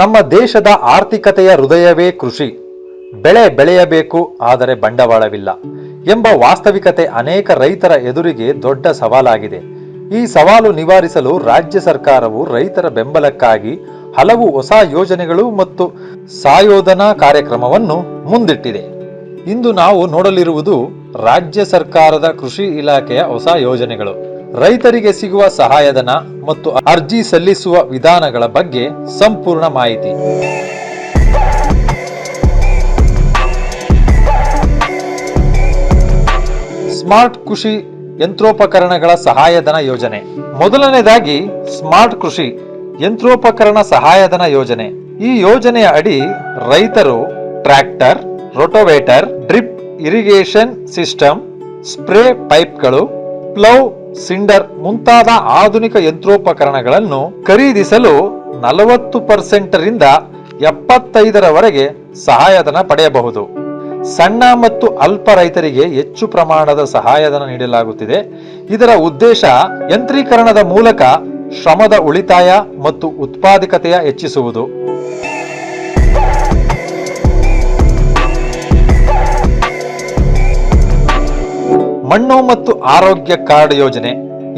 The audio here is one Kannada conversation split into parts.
ನಮ್ಮ ದೇಶದ ಆರ್ಥಿಕತೆಯ ಹೃದಯವೇ ಕೃಷಿ. ಬೆಳೆ ಬೆಳೆಯಬೇಕು, ಆದರೆ ಬಂಡವಾಳವಿಲ್ಲ ಎಂಬ ವಾಸ್ತವಿಕತೆ ಅನೇಕ ರೈತರ ಎದುರಿಗೆ ದೊಡ್ಡ ಸವಾಲಾಗಿದೆ. ಈ ಸವಾಲು ನಿವಾರಿಸಲು ರಾಜ್ಯ ಸರ್ಕಾರವು ರೈತರ ಬೆಂಬಲಕ್ಕಾಗಿ ಹಲವು ಹೊಸ ಯೋಜನೆಗಳು ಮತ್ತು ಸಾಯೋಧನಾ ಕಾರ್ಯಕ್ರಮವನ್ನು ಮುಂದಿಟ್ಟಿದೆ. ಇಂದು ನಾವು ನೋಡಲಿರುವುದು ರಾಜ್ಯ ಸರ್ಕಾರದ ಕೃಷಿ ಇಲಾಖೆಯ ಹೊಸ ಯೋಜನೆಗಳು. ರೈತರಿಗೆ ಸಿಗುವ ಸಹಾಯಧನ ಮತ್ತು ಅರ್ಜಿ ಸಲ್ಲಿಸುವ ವಿಧಾನಗಳ ಬಗ್ಗೆ ಸಂಪೂರ್ಣ ಮಾಹಿತಿ. ಸ್ಮಾರ್ಟ್ ಕೃಷಿ ಯಂತ್ರೋಪಕರಣಗಳ ಸಹಾಯಧನ ಯೋಜನೆ. ಮೊದಲನೇದಾಗಿ ಸ್ಮಾರ್ಟ್ ಕೃಷಿ ಯಂತ್ರೋಪಕರಣ ಸಹಾಯಧನ ಯೋಜನೆ. ಈ ಯೋಜನೆಯ ಅಡಿ ರೈತರು tractor, rotovator, drip irrigation system, spray ಪೈಪ್ಗಳು, ಪ್ಲೌ ಸಿಂಡರ್ ಮುಂತಾದ ಆಧುನಿಕ ಯಂತ್ರೋಪಕರಣಗಳನ್ನು ಖರೀದಿಸಲು ನಲವತ್ತು ಪರ್ಸೆಂಟ್ ರಿಂದ ಎಪ್ಪತ್ತೈದರವರೆಗೆ ಸಹಾಯಧನ ಪಡೆಯಬಹುದು. ಸಣ್ಣ ಮತ್ತು ಅಲ್ಪ ರೈತರಿಗೆ ಹೆಚ್ಚು ಪ್ರಮಾಣದ ಸಹಾಯಧನ ನೀಡಲಾಗುತ್ತಿದೆ. ಇದರ ಉದ್ದೇಶ ಯಂತ್ರೀಕರಣದ ಮೂಲಕ ಶ್ರಮದ ಉಳಿತಾಯ ಮತ್ತು ಉತ್ಪಾದಕತೆಯ ಹೆಚ್ಚಿಸುವುದು. ಮಣ್ಣು ಮತ್ತು ಆರೋಗ್ಯ ಕಾರ್ಡ್ ಯೋಜನೆ.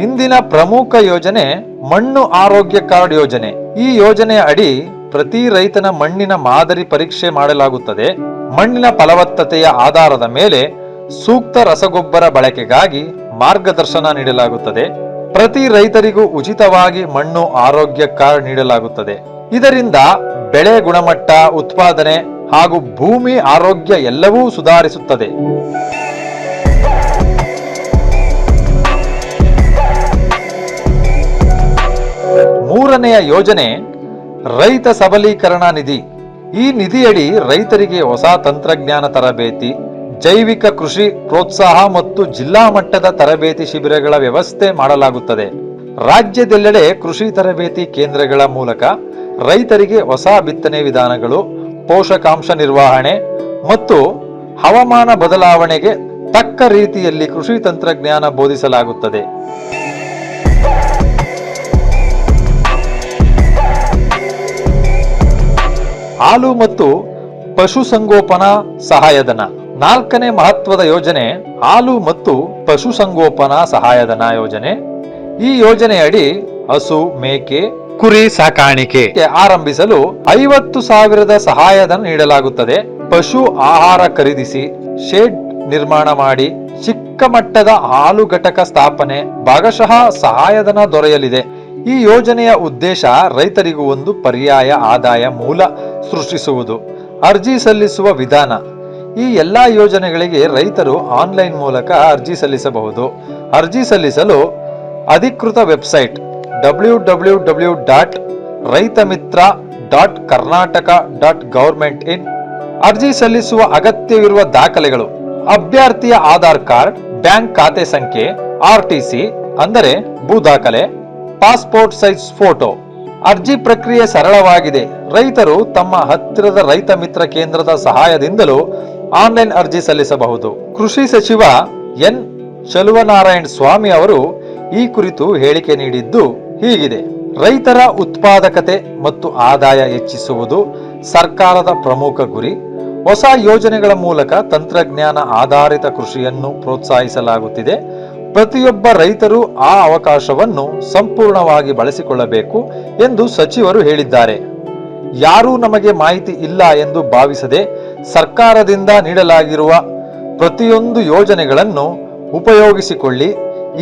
ಇಂದಿನ ಪ್ರಮುಖ ಯೋಜನೆ ಮಣ್ಣು ಆರೋಗ್ಯ ಕಾರ್ಡ್ ಯೋಜನೆ. ಈ ಯೋಜನೆಯ ಅಡಿ ಪ್ರತಿ ರೈತನ ಮಣ್ಣಿನ ಮಾದರಿ ಪರೀಕ್ಷೆ ಮಾಡಲಾಗುತ್ತದೆ. ಮಣ್ಣಿನ ಫಲವತ್ತತೆಯ ಆಧಾರದ ಮೇಲೆ ಸೂಕ್ತ ರಸಗೊಬ್ಬರ ಬಳಕೆಗಾಗಿ ಮಾರ್ಗದರ್ಶನ ನೀಡಲಾಗುತ್ತದೆ. ಪ್ರತಿ ರೈತರಿಗೂ ಉಚಿತವಾಗಿ ಮಣ್ಣು ಆರೋಗ್ಯ ಕಾರ್ಡ್ ನೀಡಲಾಗುತ್ತದೆ. ಇದರಿಂದ ಬೆಳೆ ಗುಣಮಟ್ಟ, ಉತ್ಪಾದನೆ ಹಾಗೂ ಭೂಮಿ ಆರೋಗ್ಯ ಎಲ್ಲವೂ ಸುಧಾರಿಸುತ್ತದೆ. ಮೂರನೆಯ ಯೋಜನೆ, ರೈತ ಸಬಲೀಕರಣ ನಿಧಿ. ಈ ನಿಧಿಯಡಿ ರೈತರಿಗೆ ಹೊಸ ತಂತ್ರಜ್ಞಾನ ತರಬೇತಿ, ಜೈವಿಕ ಕೃಷಿ ಪ್ರೋತ್ಸಾಹ ಮತ್ತು ಜಿಲ್ಲಾ ಮಟ್ಟದ ತರಬೇತಿ ಶಿಬಿರಗಳ ವ್ಯವಸ್ಥೆ ಮಾಡಲಾಗುತ್ತದೆ. ರಾಜ್ಯದೆಲ್ಲೆಡೆ ಕೃಷಿ ತರಬೇತಿ ಕೇಂದ್ರಗಳ ಮೂಲಕ ರೈತರಿಗೆ ಹೊಸ ಬಿತ್ತನೆ ವಿಧಾನಗಳು, ಪೋಷಕಾಂಶ ನಿರ್ವಹಣೆ ಮತ್ತು ಹವಾಮಾನ ಬದಲಾವಣೆಗೆ ತಕ್ಕ ರೀತಿಯಲ್ಲಿ ಕೃಷಿ ತಂತ್ರಜ್ಞಾನ ಬೋಧಿಸಲಾಗುತ್ತದೆ. ಹಾಲು ಮತ್ತು ಪಶುಸಂಗೋಪನಾ ಸಹಾಯಧನ. ನಾಲ್ಕನೇ ಮಹತ್ವದ ಯೋಜನೆ, ಹಾಲು ಮತ್ತು ಪಶುಸಂಗೋಪನಾ ಸಹಾಯಧನ ಯೋಜನೆ. ಈ ಯೋಜನೆಯಡಿ ಹಸು, ಮೇಕೆ, ಕುರಿ ಸಾಕಾಣಿಕೆ ಆರಂಭಿಸಲು ಐವತ್ತು ಸಾವಿರದ ಸಹಾಯಧನ ನೀಡಲಾಗುತ್ತದೆ. ಪಶು ಆಹಾರ ಖರೀದಿಸಿ, ಶೆಡ್ ನಿರ್ಮಾಣ ಮಾಡಿ ಚಿಕ್ಕ ಮಟ್ಟದ ಹಾಲು ಘಟಕ ಸ್ಥಾಪನೆ ಭಾಗಶಃ ಸಹಾಯಧನ ದೊರೆಯಲಿದೆ. ಈ ಯೋಜನೆಯ ಉದ್ದೇಶ ರೈತರಿಗೂ ಒಂದು ಪರ್ಯಾಯ ಆದಾಯ ಮೂಲ ಸೃಷ್ಟಿಸುವುದು, ಅರ್ಜಿ ಸಲ್ಲಿಸುವ ವಿಧಾನ. ಈ ಎಲ್ಲ ಯೋಜನೆಗಳಿಗೆ ರೈತರು ಆನ್ಲೈನ್ ಮೂಲಕ ಅರ್ಜಿ ಸಲ್ಲಿಸಬಹುದು. ಅರ್ಜಿ ಸಲ್ಲಿಸಲು ಅಧಿಕೃತ website W W W dot Raita dot Karnataka dot government in. ಅರ್ಜಿ ಸಲ್ಲಿಸುವ ಅಗತ್ಯವಿರುವ ದಾಖಲೆಗಳು ಅಭ್ಯರ್ಥಿಯ ಆಧಾರ್ ಕಾರ್ಡ್, ಬ್ಯಾಂಕ್ ಖಾತೆ ಸಂಖ್ಯೆ ಆರ್ಟಿಸಿ ಅಂದರೆ ಭೂ ದಾಖಲೆ ಪಾಸ್ಪೋರ್ಟ್ ಸೈಜ್ ಫೋಟೋ. ಅರ್ಜಿ ಪ್ರಕ್ರಿಯೆ ಸರಳವಾಗಿದೆ. ರೈತರು ತಮ್ಮ ಹತ್ತಿರದ ರೈತ ಮಿತ್ರ ಕೇಂದ್ರದ ಸಹಾಯದಿಂದಲೂ ಆನ್ಲೈನ್ ಅರ್ಜಿ ಸಲ್ಲಿಸಬಹುದು. ಕೃಷಿ ಸಚಿವ ಎನ್. ಚಲುವನಾರಾಯಣ ಸ್ವಾಮಿ ಅವರು ಈ ಕುರಿತು ಹೇಳಿಕೆ ನೀಡಿದ್ದು ಹೀಗಿದೆ. ರೈತರ ಉತ್ಪಾದಕತೆ ಮತ್ತು ಆದಾಯ ಹೆಚ್ಚಿಸುವುದು ಸರ್ಕಾರದ ಪ್ರಮುಖ ಗುರಿ. ಹೊಸ ಯೋಜನೆಗಳ ಮೂಲಕ ತಂತ್ರಜ್ಞಾನ ಆಧಾರಿತ ಕೃಷಿಯನ್ನು ಪ್ರೋತ್ಸಾಹಿಸಲಾಗುತ್ತಿದೆ. ಪ್ರತಿಯೊಬ್ಬ ರೈತರು ಆ ಅವಕಾಶವನ್ನು ಸಂಪೂರ್ಣವಾಗಿ ಬಳಸಿಕೊಳ್ಳಬೇಕು ಎಂದು ಸಚಿವರು ಹೇಳಿದ್ದಾರೆ. ಯಾರೂ ನಮಗೆ ಮಾಹಿತಿ ಇಲ್ಲ ಎಂದು ಭಾವಿಸದೆ ಸರ್ಕಾರದಿಂದ ನೀಡಲಾಗಿರುವ ಪ್ರತಿಯೊಂದು ಯೋಜನೆಗಳನ್ನು ಉಪಯೋಗಿಸಿಕೊಳ್ಳಿ.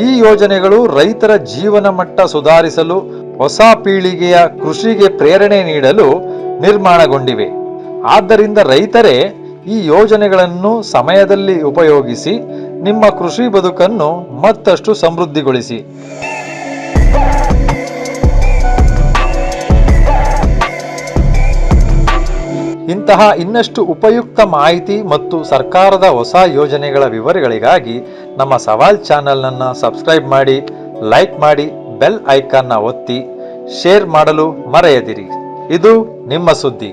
ಈ ಯೋಜನೆಗಳು ರೈತರ ಜೀವನ ಮಟ್ಟ ಸುಧಾರಿಸಲು, ಹೊಸ ಪೀಳಿಗೆಯ ಕೃಷಿಗೆ ಪ್ರೇರಣೆ ನೀಡಲು ನಿರ್ಮಾಣಗೊಂಡಿವೆ. ಆದ್ದರಿಂದ ರೈತರೇ ಈ ಯೋಜನೆಗಳನ್ನು ಸಮಯದಲ್ಲಿ ಉಪಯೋಗಿಸಿ ನಿಮ್ಮ ಕೃಷಿ ಬದುಕನ್ನು ಮತ್ತಷ್ಟು ಸಮೃದ್ಧಿಗೊಳಿಸಿ. ಇಂತಹ ಇನ್ನಷ್ಟು ಉಪಯುಕ್ತ ಮಾಹಿತಿ ಮತ್ತು ಸರ್ಕಾರದ ಹೊಸ ಯೋಜನೆಗಳ ವಿವರಗಳಿಗಾಗಿ ನಮ್ಮ ಸವಾಲ್ ಚಾನೆಲ್ನನ್ನು ಸಬ್ಸ್ಕ್ರೈಬ್ ಮಾಡಿ, ಲೈಕ್ ಮಾಡಿ, ಬೆಲ್ ಐಕಾನ್ನ ಒತ್ತಿ, ಶೇರ್ ಮಾಡಲು ಮರೆಯದಿರಿ. ಇದು ನಿಮ್ಮ ಸುದ್ದಿ.